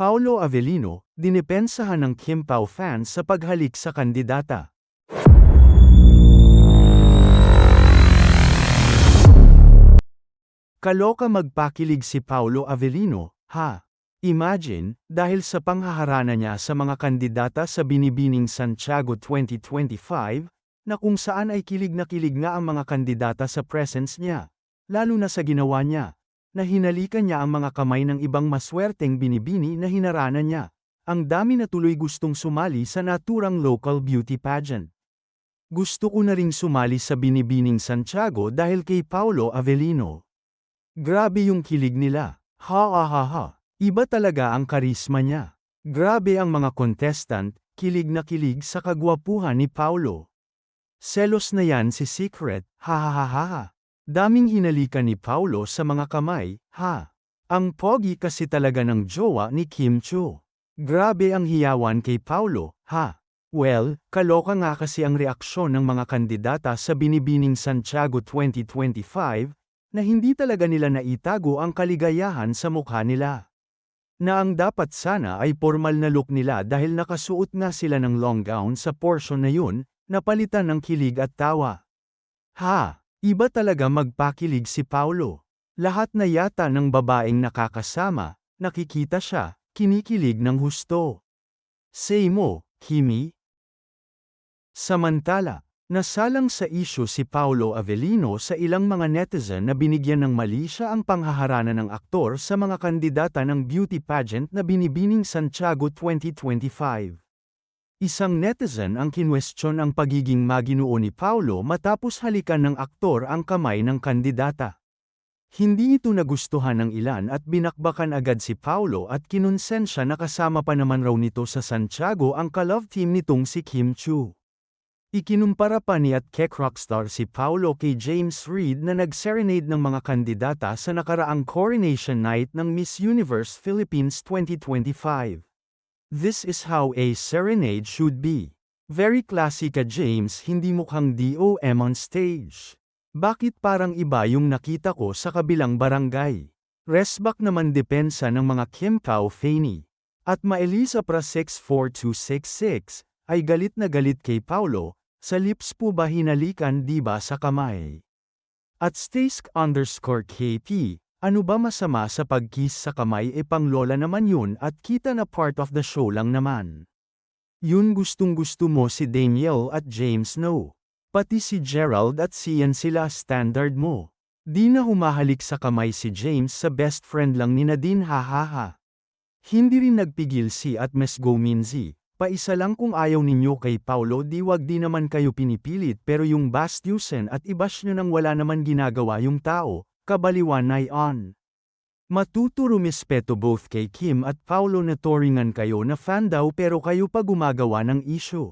Paulo Avellino, dinepensahan ng Kim Pao fans sa paghalik sa kandidata. Kaloka magpakilig si Paulo Avellino, ha? Imagine, dahil sa panghaharana niya sa mga kandidata sa Binibining Santiago 2025, na kung saan ay kilig na kilig nga ang mga kandidata sa presence niya, lalo na sa ginawa niya, na hinalikan niya ang mga kamay ng ibang maswerteng binibini na hinarana niya. Ang dami na tuloy gustong sumali sa naturang local beauty pageant. Gusto ko na ring sumali sa Binibining Santiago dahil kay Paulo Avellino. Grabe yung kilig nila. Ha ha ha ha. Iba talaga ang karisma niya. Grabe ang mga contestant, kilig na kilig sa kagwapuhan ni Paulo. Selos na yan si Secret, ha ha ha ha. Daming hinalikan ni Paulo sa mga kamay, ha. Ang pogi kasi talaga ng jowa ni Kim Cho. Grabe ang hiyawan kay Paulo, ha. Well, kaloka nga kasi ang reaksyon ng mga kandidata sa Binibining Santiago 2025, na hindi talaga nila naitago ang kaligayahan sa mukha nila. Na ang dapat sana ay formal na look nila dahil nakasuot nga sila ng long gown sa portion na yun, napalitan ng kilig at tawa. Ha, iba talaga magpakilig si Paulo. Lahat na yata ng babaeng nakakasama, nakikita siya, kinikilig ng husto. Say mo, Kimi? Samantala, Nasalang sa isyu si Paulo Avellino sa ilang mga netizen na binigyan ng mali siya ang panghaharana ng aktor sa mga kandidata ng beauty pageant na binibining Santiago 2025. Isang netizen ang kinwestiyon ang pagiging maginoo ni Paulo matapos halikan ng aktor ang kamay ng kandidata. Hindi ito nagustuhan ng ilan at binakbakan agad si Paulo at kinonsensya na kasama pa naman raw nito sa Santiago ang ka-love team nitong si Kim Chu. Ikinumpara pa ni at Kek rockstar si Paulo kay James Reid na nag-serenade ng mga kandidata sa nakaraang coronation night ng Miss Universe Philippines 2025. This is how a serenade should be. Very classy ka James hindi mukhang DOM on stage. Bakit parang iba yung nakita ko sa kabilang barangay? Resback naman depensa ng mga Kim Pao Faney. At Maelisa Pra 64266, ay galit na galit kay Paulo, sa lips po ba hinalikan di ba sa kamay? At Stask underscore KP, ano ba masama sa pagkiss sa kamay e panglola naman yun at kita na part of the show lang naman. Yun gustong gusto mo si Daniel at James no. Pati si Gerald at Sian sila standard mo. Di na humahalik sa kamay si James sa best friend lang ni Nadine hahaha. Hindi rin nagpigil si at Ms. Gominzi. Paisa lang kung ayaw ninyo kay Paulo di wag di naman kayo pinipilit pero yung bastyusen at ibash nyo nang wala naman ginagawa yung tao, kabaliwan ay on. Matuto rumispeto both kay Kim at Paulo na toringan kayo na fan daw pero kayo pa gumagawa ng issue.